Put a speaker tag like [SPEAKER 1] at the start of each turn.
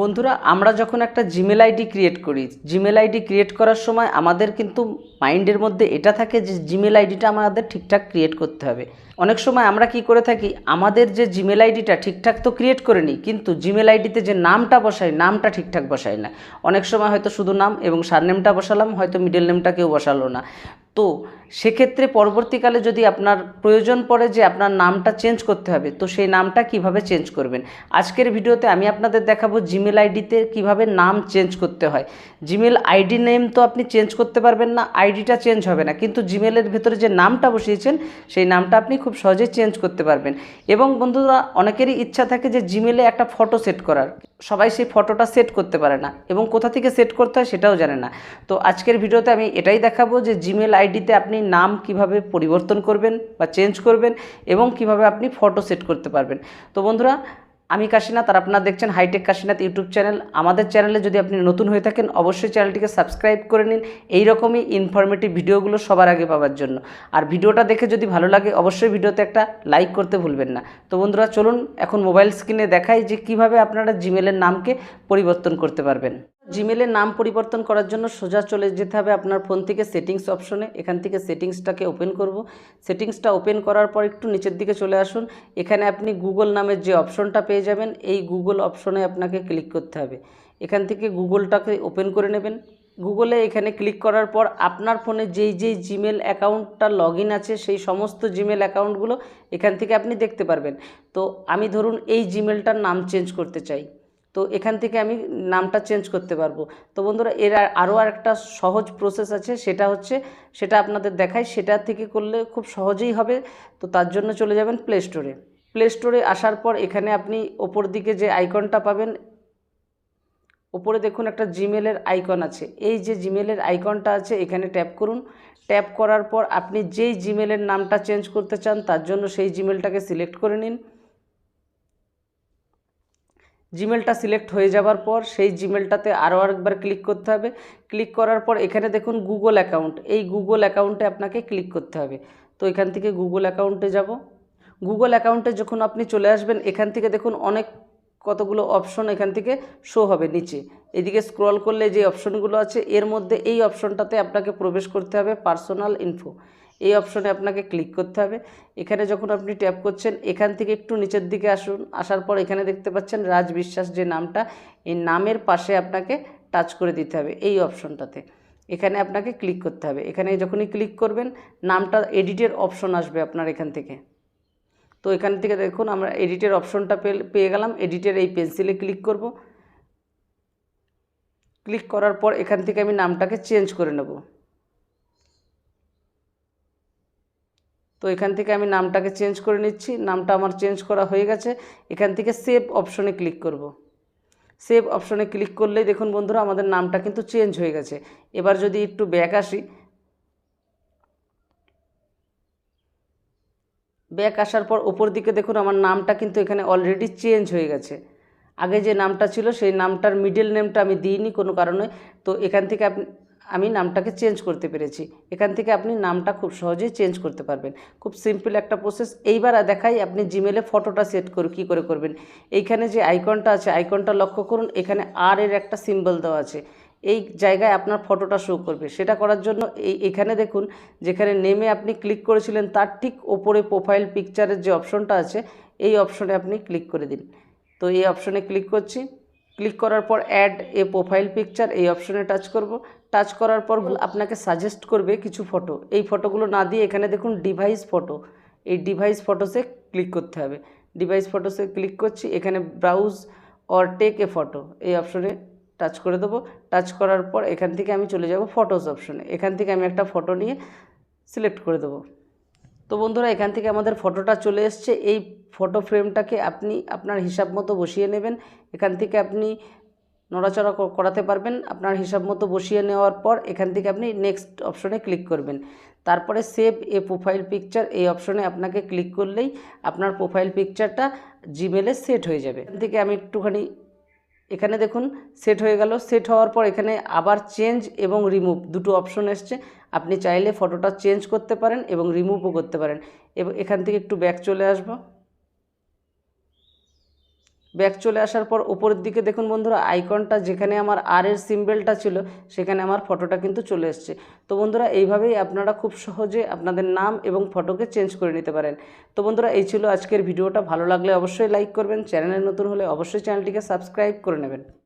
[SPEAKER 1] বন্ধুরা, আমরা যখন একটা জিমেল আইডি ক্রিয়েট করি জিমেল আইডি ক্রিয়েট করার সময় আমাদের কিন্তু মাইন্ডের মধ্যে এটা থাকে যে জিমেল আইডিটা আমাদের ঠিকঠাক ক্রিয়েট করতে হবে। অনেক সময় আমরা কি করে থাকি, আমাদের যে জিমেল আইডিটা ঠিকঠাক তো ক্রিয়েট করে নিই, কিন্তু জিমেল আইডিতে যে নামটা বসাই, নামটা ঠিকঠাক বসাই না। অনেক সময় হয়তো শুধু নাম এবং সারনেমটা বসালাম, হয়তো মিডল নেমটা কেউ বসালো না। তো সেক্ষেত্রে পরবর্তীকালে যদি আপনার প্রয়োজন পড়ে যে আপনার নামটা চেঞ্জ করতে হবে, তো সেই নামটা কীভাবে চেঞ্জ করবেন? আজকের ভিডিওতে আমি আপনাদের দেখাবো জিমেল আইডিতে কীভাবে নাম চেঞ্জ করতে হয়। জিমেল আইডি নেম তো আপনি চেঞ্জ করতে পারবেন না আইডিটা চেঞ্জ হবে না, কিন্তু জিমেলের ভেতরে যে নামটা বসিয়েছেন, সেই নামটা আপনি খুব সহজেই চেঞ্জ করতে পারবেন। এবং বন্ধুরা, অনেকেরই ইচ্ছা থাকে যে জিমেলে একটা ফটো সেট করার। সবাই সেই ফটোটা সেট করতে পারে না এবং কোথা থেকে সেট করতে হয় সেটাও জানে না। তো আজকের ভিডিওতে আমি এটাই দেখাবো যে জিমেল আইডিতে আপনি নাম কীভাবে পরিবর্তন করবেন বা চেঞ্জ করবেন এবং কীভাবে আপনি ফটো সেট করতে পারবেন। তো বন্ধুরা আমি কাশিনাথ আর আপনারা দেখছেন হাইটেক কাশীনাথ ইউটিউব চ্যানেল আমাদের চ্যানেলে যদি আপনি নতুন হয়ে থাকেন, অবশ্যই চ্যানেলটিকে সাবস্ক্রাইব করে নিন। এই রকমই ইনফরমেটিভ ভিডিওগুলো সবার আগে পাওয়ার জন্য। আর ভিডিওটা দেখে যদি ভালো লাগে, অবশ্যই ভিডিওতে একটা লাইক করতে ভুলবেন না। তো বন্ধুরা, চলুন এখন মোবাইল স্ক্রিনে দেখাই যে কীভাবে আপনারা জিমেলের নামকে পরিবর্তন করতে পারবেন। জিমেলের নাম পরিবর্তন করার জন্য সোজা চলে যেতে হবে আপনার ফোন থেকে সেটিংস অপশনে এখান থেকে সেটিংসটাকে ওপেন করব। সেটিংসটা ওপেন করার পর একটু নিচের দিকে চলে আসুন। এখানে আপনি গুগল নামের যে অপশনটা পেয়ে যাবেন, এই গুগল অপশনে আপনাকে ক্লিক করতে হবে। এখান থেকে গুগলটাকে ওপেন করে নেবেন। গুগলে এখানে ক্লিক করার পর আপনার ফোনে যেই যেই জিমেল অ্যাকাউন্টটা লগ আছে, সেই সমস্ত জিমেল অ্যাকাউন্টগুলো এখান থেকে আপনি দেখতে পারবেন। তো আমি ধরুন এই জিমেলটার নাম চেঞ্জ করতে চাই। তো এখান থেকে আমি নামটা চেঞ্জ করতে পারব। তো বন্ধুরা এর আর- আরও একটা সহজ প্রসেস আছে সেটা হচ্ছে সেটা আপনাদের দেখায় সেটা থেকে করলে খুব সহজেই হবে। তো তার জন্য চলে যাবেন প্লে স্টোরে প্লে স্টোরে আসার পর এখানে আপনি ওপর দিকে যে আইকনটা পাবেন ওপরে দেখুন একটা জিমেলের আইকন আছে। এই যে জিমেলের আইকনটা আছে এখানে ট্যাপ করুন। ট্যাপ করার পর আপনি যেই জিমেলের নামটা চেঞ্জ করতে চান তার জন্য সেই জিমেলটাকে সিলেক্ট করে নিন। জিমেলটা সিলেক্ট হয়ে যাওয়ার পর সেই জিমেলটাতে আরও আরেকবার ক্লিক করতে হবে। ক্লিক করার পর এখানে দেখুন গুগল অ্যাকাউন্ট এই গুগল অ্যাকাউন্টে আপনাকে ক্লিক করতে হবে। তো এখান থেকে গুগল অ্যাকাউন্টে যাব। গুগল অ্যাকাউন্টে যখন আপনি চলে আসবেন, এখান থেকে দেখুন অনেক কতগুলো অপশন এখান থেকে শো হবে নিচে। এদিকে স্ক্রল করলে যে অপশনগুলো আছে, এর মধ্যে এই অপশনটাতে আপনাকে প্রবেশ করতে হবে পার্সোনাল ইনফো এই অপশনে আপনাকে ক্লিক করতে হবে। এখানে যখন আপনি ট্যাপ করছেন, এখান থেকে একটু নিচের দিকে আসুন। আসার পর এখানে দেখতে পাচ্ছেন রাজ বিশ্বাস যে নামটা, এই নামের পাশে আপনাকে টাচ করে দিতে হবে এই অপশনটাতে। এখানে আপনাকে ক্লিক করতে হবে। এখানে যখনই ক্লিক করবেন, নামটা এডিটের অপশন আসবে আপনার এখান থেকে। তো এখান থেকে দেখুন, আমরা এডিটের অপশনটা পেয়ে গেলাম। এডিটের এই পেন্সিলে ক্লিক করব। ক্লিক করার পর এখান থেকে আমি নামটাকে চেঞ্জ করে নেব। তো এখান থেকে আমি নামটাকে চেঞ্জ করে নিচ্ছি। নামটা আমার চেঞ্জ করা হয়ে গেছে। এখান থেকে সেভ অপশনে ক্লিক করব। সেভ অপশনে ক্লিক করলেই দেখুন বন্ধুরা আমাদের নামটা কিন্তু চেঞ্জ হয়ে গেছে। এবার যদি একটু ব্যাক আসি, ব্যাক আসার পর ওপর দিকে দেখুন আমার নামটা কিন্তু এখানে অলরেডি চেঞ্জ হয়ে গেছে। আগে যে নামটা ছিল সেই নামটার মিডল নেমটা আমি দিইনি কোনো কারণে। তো এখান থেকে আপনি আমি নামটাকে চেঞ্জ করতে পেরেছি। এখান থেকে আপনি নামটা খুব সহজেই চেঞ্জ করতে পারবেন। খুব সিম্পল একটা প্রসেস এইবার দেখাই আপনি জিমেলে ফটোটা সেট করে কী করে করবেন। এইখানে যে আইকনটা আছে আইকনটা লক্ষ্য করুন, এখানে আর এর একটা সিম্বল দেওয়া আছে। এই জায়গায় আপনার ফটোটা শো করবে। সেটা করার জন্য এই, এখানে দেখুন, যেখানে নেমে আপনি ক্লিক করেছিলেন, তার ঠিক ওপরে প্রোফাইল পিকচারের যে অপশনটা আছে, এই অপশনে আপনি ক্লিক করে দিন। তো এই অপশনে ক্লিক করছি। ক্লিক করার পর অ্যাড এ প্রোফাইল পিকচার এই অপশনে টাচ করব। টাচ করার পর আপনাকে সাজেস্ট করবে কিছু ফটো এই ফটোগুলো না দিয়ে এখানে দেখুন ডিভাইস ফটো এই ডিভাইস ফটোসে ক্লিক করতে হবে। ডিভাইস ফটোসে ক্লিক করছি, এখানে browse or take a photo এই অপশনে টাচ করে দেবো। টাচ করার পর এখান থেকে আমি চলে যাব ফটোস অপশনে এখান থেকে আমি একটা ফটো নিয়ে সিলেক্ট করে দেবো। তো বন্ধুরা, এখান থেকে আমাদের ফটোটা চলে এসছে। এই ফটো ফ্রেমটাকে আপনি আপনার হিসাব মতো বসিয়ে নেবেন। এখান থেকে আপনি নড়াচড়া করাতে পারবেন। আপনার হিসাব মতো বসিয়ে নেওয়ার পর এখান থেকে আপনি নেক্সট অপশনে ক্লিক করবেন। তারপরে সেভ এ প্রোফাইল পিকচার এই অপশনে আপনাকে ক্লিক করলেই আপনার প্রোফাইল পিকচারটা জিমেলে সেট হয়ে যাবে। এখান থেকে আমি একটুখানি, এখানে দেখুন সেট হয়ে গেল। সেট হওয়ার পর এখানে আবার চেঞ্জ এবং রিমুভ দুটো অপশন এসছে। আপনি চাইলে ফটোটা চেঞ্জ করতে পারেন এবং রিমুভও করতে পারেন। এবং এখান থেকে একটু ব্যাক চলে আসব। ব্যাক চলে আসার পর উপরের দিকে দেখুন বন্ধুরা আইকনটা যেখানে আমার আর এর সিম্বলটা ছিল, সেখানে আমার ফটোটা কিন্তু চলে এসছে। তো বন্ধুরা, এইভাবেই আপনারা খুব সহজে আপনাদের নাম এবং ফটোকে চেঞ্জ করে নিতে পারেন। তো বন্ধুরা, এই ছিল আজকের ভিডিওটা। ভালো লাগলে অবশ্যই লাইক করবেন। চ্যানেলে নতুন হলে অবশ্যই চ্যানেলটিকে সাবস্ক্রাইব করে নেবেন।